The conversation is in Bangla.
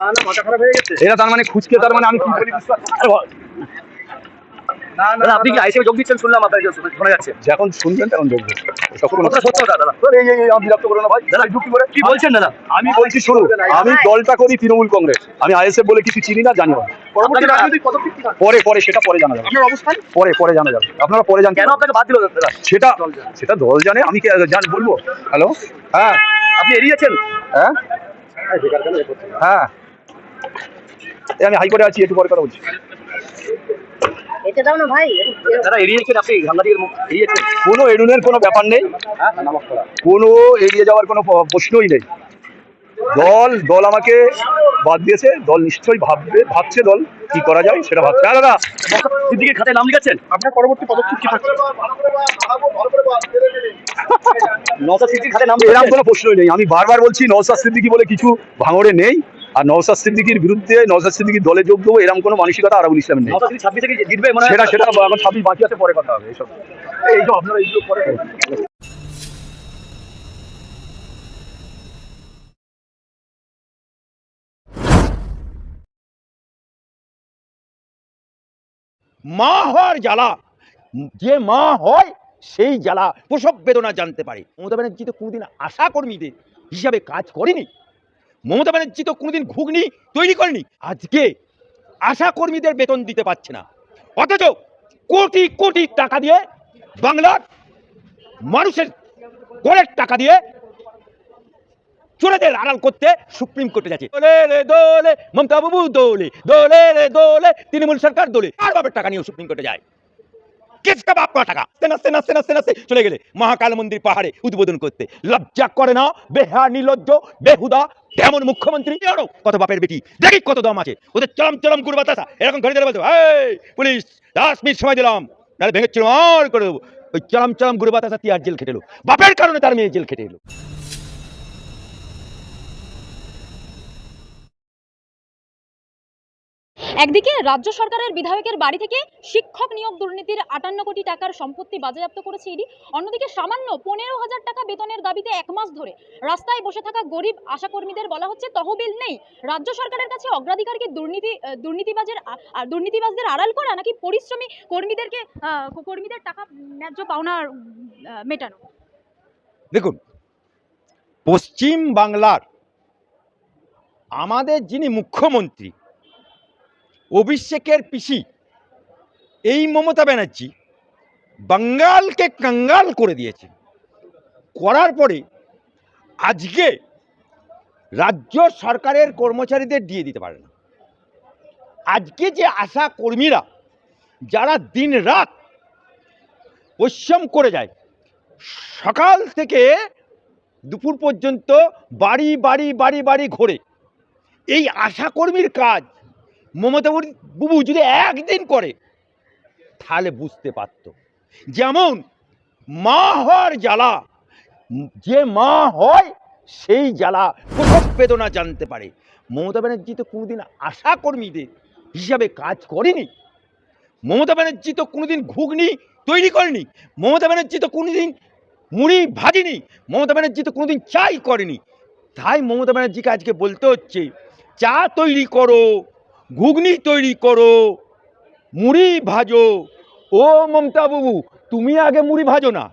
হয়ে এটা তার মানে খুঁজকে তার মানে আমি কি বলি। দাদা আপনি কি আইসিএ যোগ দিচ্ছেন? শুনলাম আপনার যে শোনা যাচ্ছে। যখন শুনবেন তখন কি বলছেন দাদা? আমি বলছি শুরু আমি দলটা করি তৃণমূল কংগ্রেস। আমি আইএসএফ বলে কিছু চিনি না জানি না? পরে পরে সেটা পরে জানা যাবে। আপনার অবস্থান? পরে পরে জানা যাবে। আপনারা পরে জানতে কেন আপনাকে বাদ দিল দাদা? সেটা সেটা দল জানে আমি কি জান বলব? হ্যালো? হ্যাঁ। আপনি এড়িয়েছেন হ্যাঁ? হ্যাঁ। আমি হাইকোর্টে আছি একটু পরে কথা বলছি। কোনো এডুনের কোনো ব্যাপার নেই। হ্যাঁ কোনো এড়িয়ে যাওয়ার কোনো প্রশ্নই নেই। দল দল আমাকে বাদ দিয়েছে দল নিশ্চয়ই ভাববে ভাবছে দল কি করা যায় সেটা ভাবছে। হ্যাঁ দাদা সিদ্দিকের খাতায় নাম আপনার পরবর্তী পদক্ষেপ কি থাকছে? নওসাদ সিদ্দিকির খাতায় নাম এরকম কোনো প্রশ্নই নেই। আমি বারবার বলছি নওসাদ সিদ্দিকি বলে কিছু ভাঙড়ে নেই। আর নওসাদ সিদ্দিকির বিরুদ্ধে নওসাদ সিদ্দিকির দলে যোগ দেবো এরকম কোনো মানসিকতা আরাবুল ইসলামের নেই। সেটা সেটা এখন ছাব্বিশ বাকি আছে পরে কথা হবে এইসব। এইসব আপনারা এইগুলো পরে মা হওয়ার জ্বালা যে মা হয় সেই জ্বালা প্রসব বেদনা জানতে পারে। মমতা ব্যানার্জি তো কোনোদিন আশা কর্মীদের হিসাবে কাজ করেনি। মমতা ব্যানার্জি তো কোনোদিন ঘুগনি তৈরি করেনি। আজকে আশা কর্মীদের বেতন দিতে পারছে না। অথচ কোটি কোটি টাকা দিয়ে বাংলার মানুষের করের টাকা দিয়ে চোরেদের আড়াল করতে সুপ্রিম কোর্টে যাচ্ছে। দোলে রে, দোলে, মমতা বাবু দোলে দোলে রে, দোলে, তৃণমূল সরকার দোলে। আর বাবার টাকা নিয়ে সুপ্রিম কোর্টে যায়? কিসকা বাপ কা টাকা? নাচতে নাচতে নাচতে নাচতে চলে গেলে মহাকাল মন্দির পাহাড়ে উদ্বোধন করতে। লজ্জা করে না? বেহা নির্লজ্জ, বেহুদা, তেমন মুখ্যমন্ত্রী? আরও কত বাপের বেটি? দেখি কত দম আছে। ওদের চরম চরম গুরু বাতাসা এরকম ঘরে ধরে এই, পুলিশ, দশ মিনিট সময় দিলাম। নাহলে ভেঙে চুরো আর করে দেবো। ওই চরম চরম গুরু বাতাসা তিয়ার জেল খেটেলো বাপের কারণে তার মেয়ে জেল খেটে এলো। একদিকে রাজ্য সরকারের বিধায়কের বাড়ি থেকে শিক্ষক নিয়োগ দুর্নীতির আটান্ন কোটি টাকার সম্পত্তি বাজেয়াপ্ত করেছে ইডি। অন্যদিকে সামান্য পনেরো হাজার টাকা বেতনের দাবিতে এক মাস ধরে রাস্তায় বসে থাকা গরিব আশাকর্মীদের বলা হচ্ছে তহবিল নেই। রাজ্য সরকারের কাছে অগ্রাধিকার কি দুর্নীতি দুর্নীতিবাজের দুর্নীতিবাজদের আড়াল করা নাকি পরিশ্রমী কর্মীদেরকে কর্মীদের টাকা ন্যায্য পাওনা মেটানো? দেখুন, পশ্চিম বাংলার আমাদের যিনি মুখ্যমন্ত্রী অভিষেকের পিসি, এই মমতা ব্যানার্জি বাঙ্গালকে কাঙ্গাল করে দিয়েছে। করার পরে আজকে রাজ্য সরকারের কর্মচারীদের দিয়ে দিতে পারে না। আজকে যে আশা কর্মীরা যারা দিন রাত পরিশ্রম করে যায়, সকাল থেকে দুপুর পর্যন্ত বাড়ি বাড়ি বাড়ি বাড়ি ঘোরে, এই আশাকর্মীর কাজ মমতা বুবু যদি একদিন করে, তাহলে বুঝতে পারত। যেমন মা হওয়ার জ্বালা, যে মা হয় সেই জ্বালা প্রসব বেদনা জানতে পারে। মমতা ব্যানার্জি তো কোনোদিন আশা কর্মীদের হিসাবে কাজ করেনি। মমতা ব্যানার্জি তো কোনোদিন ঘুগনি তৈরি করেনি। মমতা ব্যানার্জি তো কোনোদিন মুড়ি ভাজিনি। মমতা ব্যানার্জি তো কোনোদিন চাই করেনি। তাই মমতা ব্যানার্জিকে আজকে বলতে হচ্ছে, চা তৈরি করো। ঘুগনি তৈরি করো মুড়ি ভাজো। ও মমতা বাবু তুমি আগে মুড়ি ভাজো না।